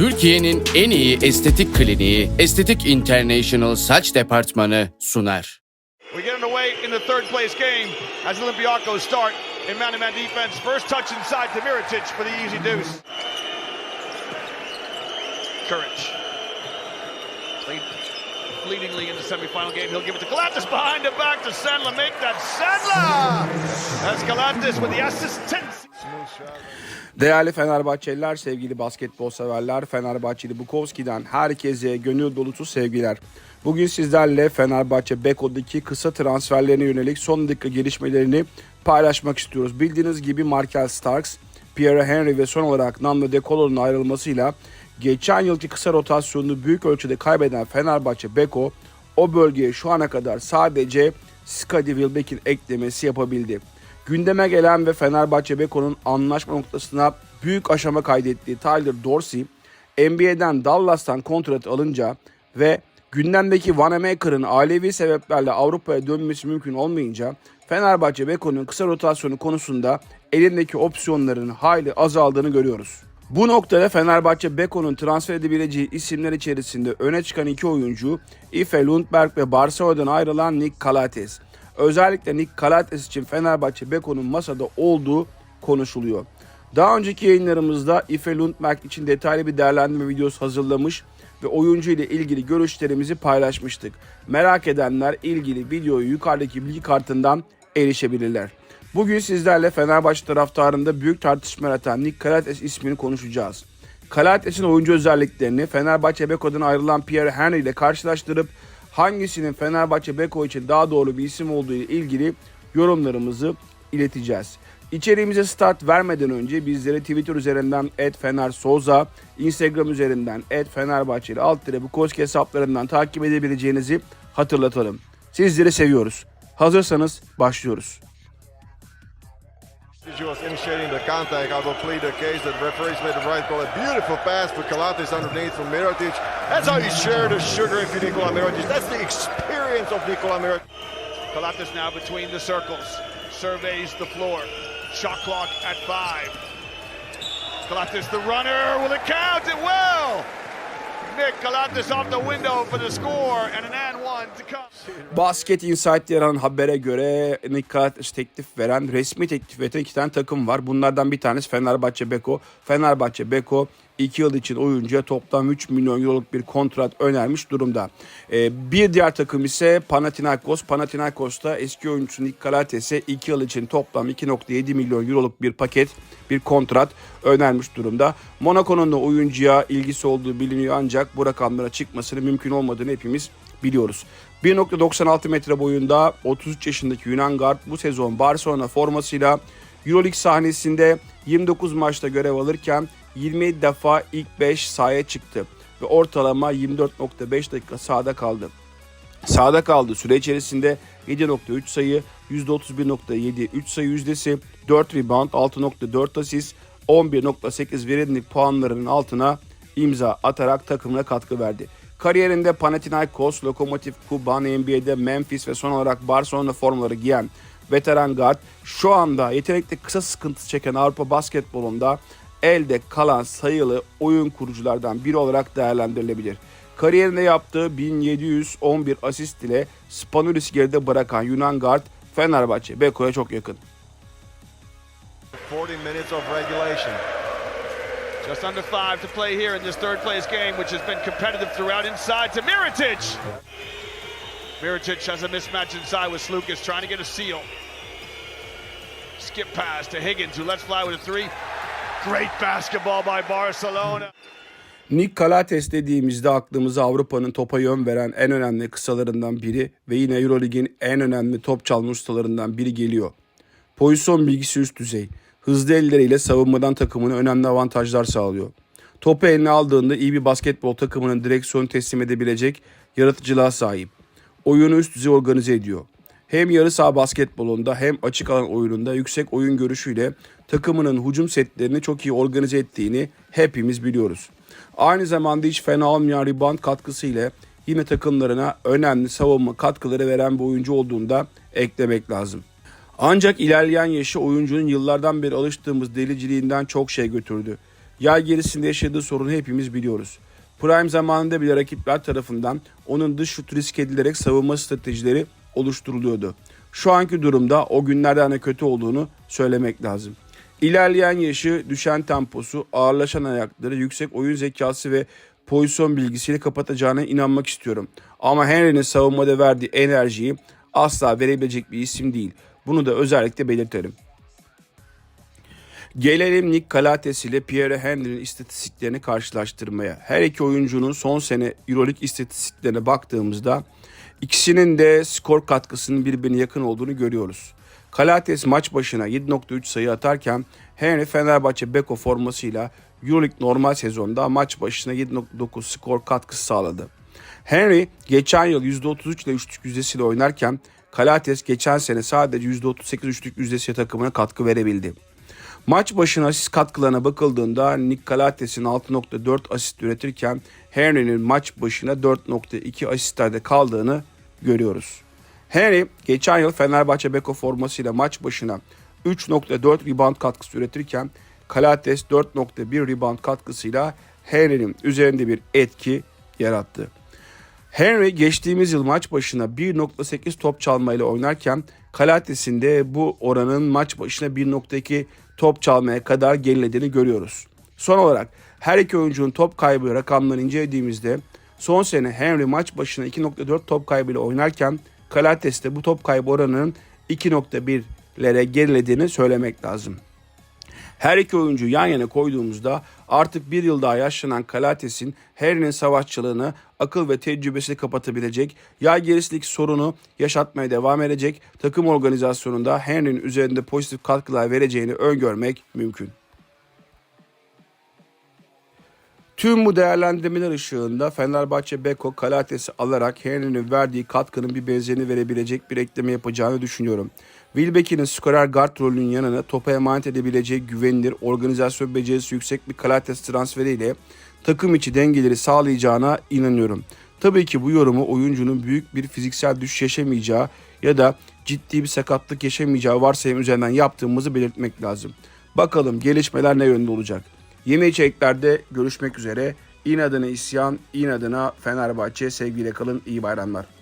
Türkiye'nin en iyi estetik kliniği Estetik International Saç Departmanı sunar. As leadingly in the semifinal game. He'll give it to Galactus behind the back to Sandler. Make that Sandler! That's Galactus with the assistance. Değerli Fenerbahçeliler, sevgili basketbol severler, Fenerbahçeli Bukowski'den herkese gönül dolusu sevgiler. Bugün sizlerle Fenerbahçe Beko'daki kısa transferlerine yönelik son dakika gelişmelerini paylaşmak istiyoruz. Bildiğiniz gibi Markel Starks, Pierre Henry ve son olarak Nando De Colo'nun ayrılmasıyla geçen yılki kısa rotasyonunu büyük ölçüde kaybeden Fenerbahçe Beko o bölgeye şu ana kadar sadece Scottie Wilbeck'in eklemesi yapabildi. Gündeme gelen ve Fenerbahçe Beko'nun anlaşma noktasına büyük aşama kaydettiği Tyler Dorsey, NBA'den Dallas'tan kontrat alınca ve gündemdeki Vanamaker'ın ailevi sebeplerle Avrupa'ya dönmesi mümkün olmayınca Fenerbahçe Beko'nun kısa rotasyonu konusunda elindeki opsiyonların hayli azaldığını görüyoruz. Bu noktada Fenerbahçe Beko'nun transfer edebileceği isimler içerisinde öne çıkan iki oyuncu Ife Lundberg ve Barcelona'dan ayrılan Nick Calates. Özellikle Nick Calates için Fenerbahçe Beko'nun masada olduğu konuşuluyor. Daha önceki yayınlarımızda Ife Lundberg için detaylı bir değerlendirme videosu hazırlamış ve oyuncu ile ilgili görüşlerimizi paylaşmıştık. Merak edenler ilgili videoyu yukarıdaki bilgi kartından erişebilirler. Bugün sizlerle Fenerbahçe taraftarında büyük tartışma yaratan Nick Calates ismini konuşacağız. Calates'in oyuncu özelliklerini Fenerbahçe Beko'dan ayrılan Pierre Henry ile karşılaştırıp hangisinin Fenerbahçe Beko için daha doğru bir isim olduğu ile ilgili yorumlarımızı ileteceğiz. İçeriğimize start vermeden önce bizleri Twitter üzerinden @fenersoza, Instagram üzerinden @fenerbahçeli alt Bukowski hesaplarından takip edebileceğinizi hatırlatalım. Sizleri seviyoruz. Hazırsanız başlıyoruz. As was initiating the contact, I will plead the case that referees made the right call. A beautiful pass for Kalates underneath from Mirotic. That's how you share the sugar if you Nikola Mirotic. That's the experience of Nikola Mirotic. Galactus now between the circles. Surveys the floor. Shot clock at five. Galactus the runner. Will it count? It will! Basket Insight yer alan habere göre Nick Calates teklif veren resmi teklif veren iki tane takım var. Bunlardan bir tanesi Fenerbahçe Beko. Fenerbahçe Beko 2 yıl için oyuncuya toplam 3 milyon euroluk bir kontrat önermiş durumda. Ee, bir diğer takım ise Panathinaikos. Panathinaikos'ta eski oyuncusu Nick Calates'e 2 yıl için toplam 2.7 milyon euroluk bir paket, bir kontrat önermiş durumda. Monaco'nun da oyuncuya ilgisi olduğu biliniyor ancak bu rakamlara çıkmasının mümkün olmadığını hepimiz biliyoruz. 1.96 metre boyunda 33 yaşındaki Yunan guard bu sezon Barcelona formasıyla Euroleague sahnesinde 29 maçta görev alırken 20 defa ilk 5 sahaya çıktı ve ortalama 24.5 dakika sahada kaldı. Sahada kaldığı süre içerisinde 7.3 sayı, %31.7 3 sayı yüzdesi, 4 rebound, 6.4 asist, 11.8 verimlilik puanlarının altına imza atarak takımına katkı verdi. Kariyerinde Panathinaikos, Lokomotiv Kuban, NBA'de Memphis ve son olarak Barcelona formaları giyen veteran guard şu anda yetenekli kısa sıkıntısı çeken Avrupa basketbolunda elde kalan sayılı oyun kuruculardan biri olarak değerlendirilebilir. Kariyerinde yaptığı 1711 asist ile Spanulis'i geride bırakan Yunan guard Fenerbahçe Beko'ya çok yakın. 40 minutes of regulation. Just under five to play here in this third place game, which has been competitive throughout inside to Miritic. Miritic has a mismatch inside with Slukas trying to get a seal. Skip pass to Higgins, who lets fly with a three. Great basketball by Barcelona. Nick Calates dediğimizde aklımıza Avrupa'nın topa yön veren en önemli kısalarından biri ve yine Eurolig'in en önemli top çalma ustalarından biri geliyor. Pozisyon bilgisi üst düzey. Hızlı elleriyle savunmadan takımına önemli avantajlar sağlıyor. Topu eline aldığında iyi bir basketbol takımının direksiyonu teslim edebilecek yaratıcılığa sahip. Oyunu üst düzey organize ediyor. Hem yarı saha basketbolunda hem açık alan oyununda yüksek oyun görüşüyle takımının hücum setlerini çok iyi organize ettiğini hepimiz biliyoruz. Aynı zamanda hiç fena olmayan rebound katkısı ile yine takımlarına önemli savunma katkıları veren bir oyuncu olduğunda eklemek lazım. Ancak ilerleyen yaşı oyuncunun yıllardan beri alıştığımız deliciliğinden çok şey götürdü. Yay gerisinde yaşadığı sorunu hepimiz biliyoruz. Prime zamanında bile rakipler tarafından onun dış şut risk edilerek savunma stratejileri oluşturuluyordu. Şu anki durumda o günlerden de kötü olduğunu söylemek lazım. İlerleyen yaşı, düşen temposu, ağırlaşan ayakları, yüksek oyun zekası ve pozisyon bilgisiyle kapatacağına inanmak istiyorum. Ama Henry'nin savunmada verdiği enerjiyi asla verebilecek bir isim değil. Bunu da özellikle belirtelim. Gelelim Nick Calates ile Pierre Henry'nin istatistiklerini karşılaştırmaya. Her iki oyuncunun son sene Euroleague istatistiklerine baktığımızda ikisinin de skor katkısının birbirine yakın olduğunu görüyoruz. Calates maç başına 7.3 sayı atarken Henry Fenerbahçe Beko formasıyla Euroleague normal sezonda maç başına 7.9 skor katkısı sağladı. Henry geçen yıl %33 ile üçlük yüzdesiyle oynarken Calates geçen sene sadece %38 üçlük yüzdesiyle takımına katkı verebildi. Maç başına asist katkılarına bakıldığında Nick Calates'in 6.4 asist üretirken Henry'nin maç başına 4.2 asistlerde kaldığını görüyoruz. Henry geçen yıl Fenerbahçe Beko formasıyla maç başına 3.4 rebound katkısı üretirken Calates 4.1 rebound katkısıyla Henry'nin üzerinde bir etki yarattı. Henry geçtiğimiz yıl maç başına 1.8 top çalmayla oynarken Calates'in de bu oranın maç başına 1.2 top çalmaya kadar gerilediğini görüyoruz. Son olarak her iki oyuncunun top kaybı rakamlarını incelediğimizde son sene Henry maç başına 2.4 top kaybıyla oynarken Calates de bu top kaybı oranının 2.1'lere gerilediğini söylemek lazım. Her iki oyuncu yan yana koyduğumuzda artık bir yıl daha yaşlanan Calates'in Harry'nin savaşçılığını akıl ve tecrübesiyle kapatabilecek, yay gerisindeki sorunu yaşatmaya devam edecek, takım organizasyonunda Henry'nin üzerinde pozitif katkılar vereceğini öngörmek mümkün. Tüm bu değerlendirmeler ışığında Fenerbahçe Beko Kalates'i alarak Henry'nin verdiği katkının bir benzerini verebilecek bir ekleme yapacağını düşünüyorum. Wilbeck'in skorer guard rolünün yanına topa emanet edebileceği güvenilir, organizasyon becerisi yüksek bir Kalates transferiyle takım içi dengeleri sağlayacağına inanıyorum. Tabii ki bu yorumu oyuncunun büyük bir fiziksel düşüş yaşamayacağı ya da ciddi bir sakatlık yaşamayacağı varsayım üzerinden yaptığımızı belirtmek lazım. Bakalım gelişmeler ne yönde olacak. Yeni içeriklerde görüşmek üzere. İnadına isyan, inadına Fenerbahçe. Sevgiyle kalın, iyi bayramlar.